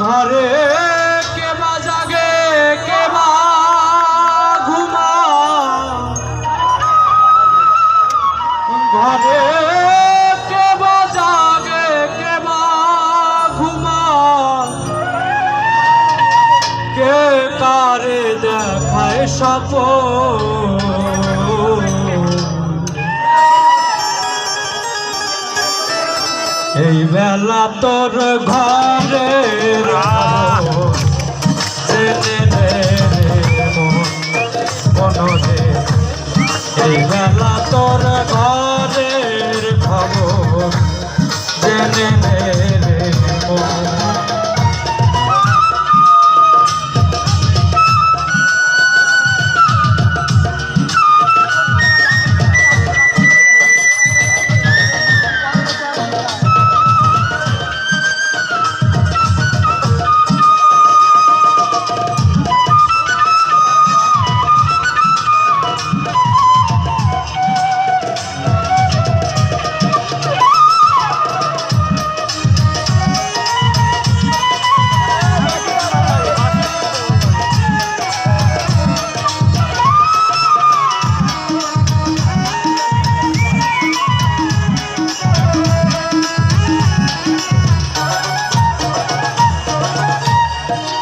ঘরে কেবা জাগে কেবা ঘুমা। ঘরে কেবা জাগে কেবা ঘুমা। কে কারে দেখায় সপন মেলা তোর ঘরে। রা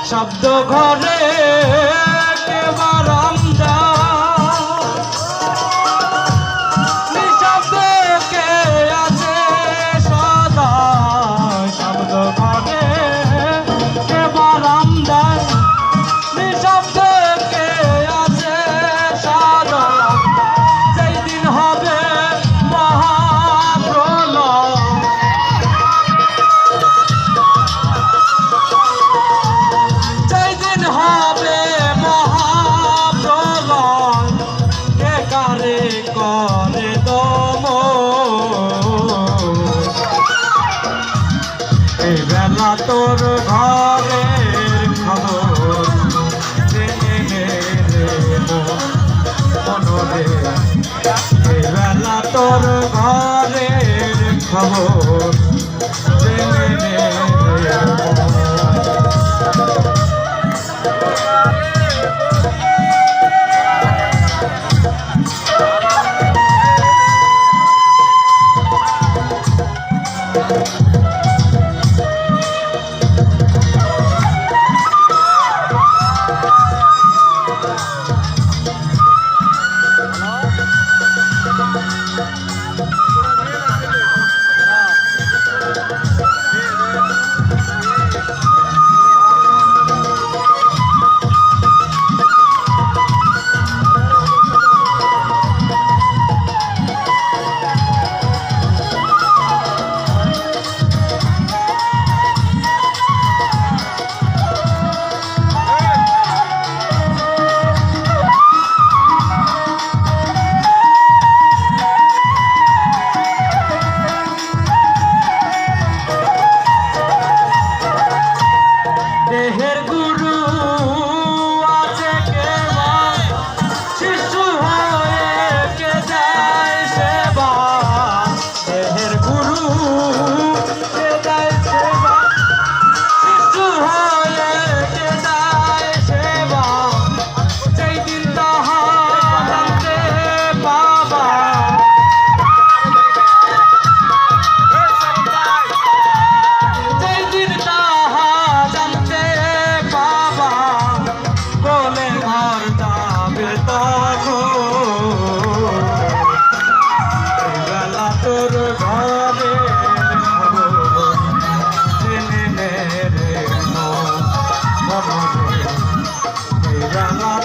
শব্দ ঘরে তোর ঘরে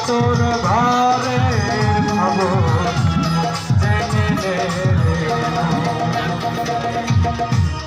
তোর